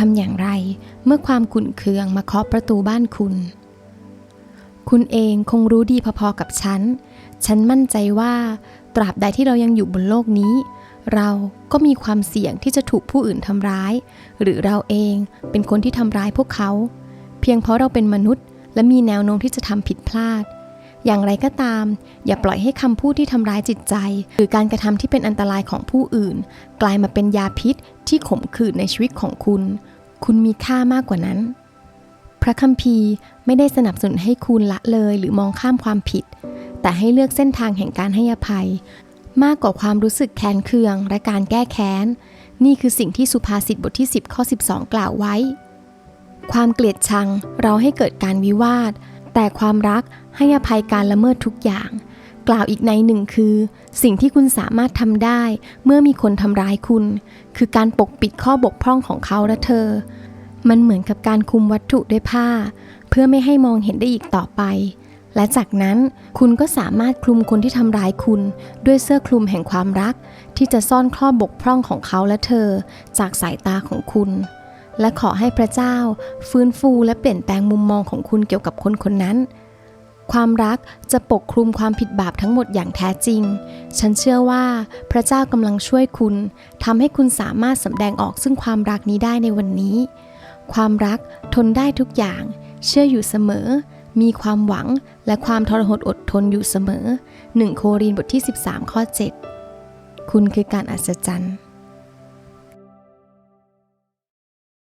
ทำอย่างไร เมื่อความขุ่นเคืองมาเคาะประตูบ้านคุณ คุณเองคงรู้ดีพอๆกับฉัน ฉันมั่นใจว่า ตราบใดที่เรายังอยู่บนโลกนี้ เราก็มีความเสี่ยงที่จะถูกผู้อื่นทำร้าย หรือเราเองเป็นคนที่ทำร้ายพวกเขา เพียงเพราะเราเป็นมนุษย์ และมีแนวโน้มที่จะทำผิดพลาดอย่างไรก็ตาม อย่าปล่อยให้คำพูดที่ทำร้ายจิตใจ หรือการกระทำที่เป็นอันตรายของผู้อื่น กลายมาเป็นยาพิษที่ขมขื่นในชีวิตของคุณ คุณมีค่ามากกว่านั้น พระคัมภีร์ไม่ได้สนับสนุนให้คุณละเลยหรือมองข้ามความผิด แต่ให้เลือกเส้นทางแห่งการให้อภัย มากกว่าความรู้สึกแค้นเคือง และการแก้แค้น นี่คือสิ่งที่สุภาษิตบทที่ 10 ข้อ 12 กล่าวไว้ ความเกลียดชังเราให้เกิดการวิวาท แต่ความรักให้อภัยการละเมิดทุกอย่าง กล่าวอีกในหนึ่งคือ สิ่งที่คุณสามารถทำได้ เมื่อมีคนทำร้ายคุณ คือการปกปิดข้อบกพร่องของเขาและเธอ มันเหมือนกับการคลุมวัตถุด้วยผ้า เพื่อไม่ให้มองเห็นได้อีกต่อไป และจากนั้นคุณก็สามารถคลุมคนที่ทำร้ายคุณ ด้วยเสื้อคลุมแห่งความรัก ที่จะซ่อนข้อบกพร่องของเขาและเธอ จากสายตาของคุณ และขอให้พระเจ้า ฟื้นฟูและเปลี่ยนแปลงมุมมองของคุณเกี่ยวกับคนคนนั้น ความรักจะปกคลุมความผิดบาปทั้งหมดอย่างแท้จริง ฉันเชื่อว่าพระเจ้ากำลังช่วยคุณทำให้คุณสามารถสำแดงออกซึ่งความรักนี้ได้ในวันนี้ ความรักทนได้ทุกอย่าง เชื่ออยู่เสมอ มีความหวังและความทรหดอดทนอยู่เสมอ 1 โครินบทที่ 13 ข้อ 7 คุณคือการอัศจรรย์